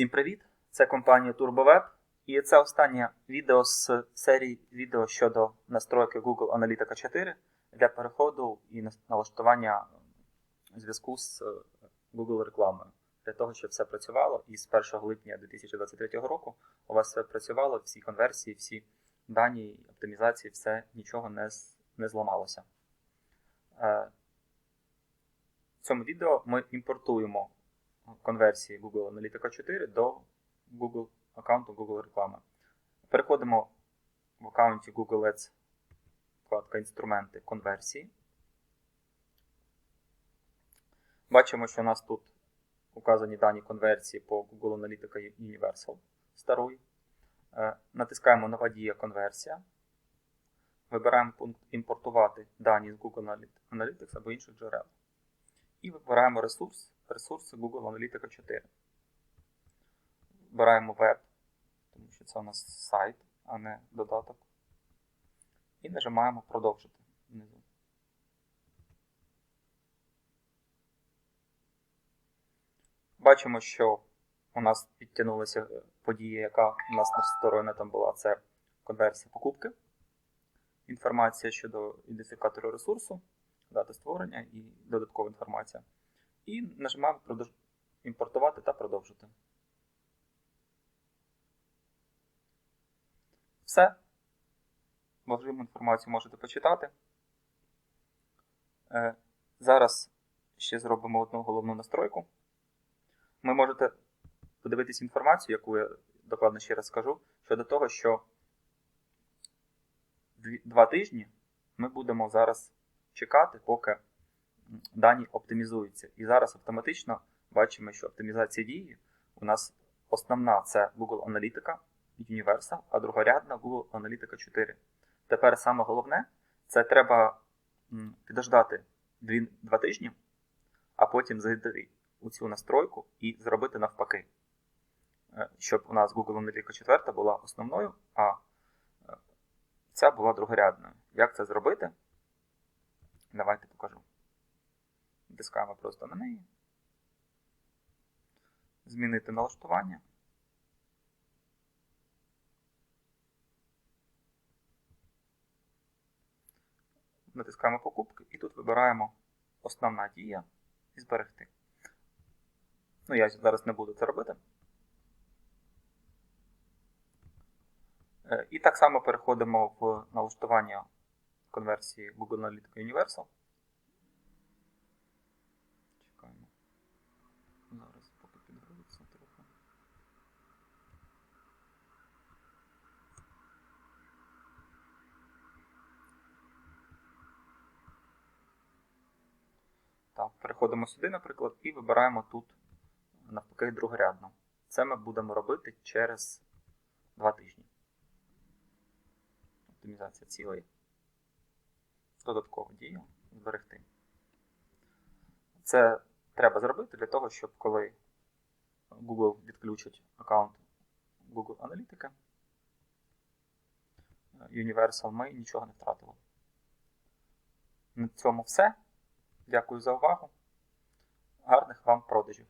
Всім привіт! Це компанія TurboWeb і це останнє відео з серії відео щодо настройки Google Analytica 4 для переходу і налаштування зв'язку з е, Google рекламою. Для того, щоб все працювало, і з 1 липня 2023 року у вас все працювало, всі конверсії, всі дані, оптимізації, все нічого не, не зламалося. Е, В цьому відео ми імпортуємо конверсії Google Analytica 4 до Google аккаунту Google реклами. Переходимо в аккаунті Google Ads, вкладка інструменти конверсії. Бачимо, що у нас тут указані дані конверсії по Google Analytica Universal старої. Е, Натискаємо нова дія конверсія. Вибираємо пункт імпортувати дані з Google Analytics або інших джерел. І вибираємо ресурс, ресурси Google Analytica 4. Вибираємо веб, тому що це у нас сайт, а не додаток. І нажимаємо продовжити внизу. Бачимо, що у нас підтягнулася подія, яка у нас насторонена там була. Це конверсія покупки. Інформація щодо ідентифікатору ресурсу, дата створення і додаткова інформація. І нажимаємо імпортувати та продовжити. Все. Важливу інформацію можете почитати. Е, Зараз ще зробимо одну головну настройку. Ви можете подивитись інформацію, яку я докладно ще раз скажу, щодо того, що два тижні ми будемо зараз чекати, поки дані оптимізуються. І зараз автоматично бачимо, що оптимізація дії у нас основна це Google Analytica Universal, а другорядна Google Analytica 4. Тепер саме головне це треба підождати дві, два тижні, а потім зайти у цю настройку і зробити навпаки. Е, Щоб у нас Google Analytica 4 була основною, а е, ця була другорядною. Як це зробити? Давайте покажу. Натискаємо просто на неї. Змінити налаштування. Натискаємо покупки і тут вибираємо основна дія і зберегти. Ну, я зараз не буду це робити. Е, І так само переходимо в налаштування конверсії Google Analytica Universal. Чекаємо. Зараз поки підгрузиться трохи. Так, переходимо сюди, наприклад, і вибираємо тут навпаки другорядно. Це ми будемо робити через 2 тижні. Оптимізація цілої. Додаткову дію зберегти. Це треба зробити для того, щоб коли Google відключить аккаунт Google Аналітика Universal, ми нічого не втратили. На цьому все. Дякую за увагу. Гарних вам продажів!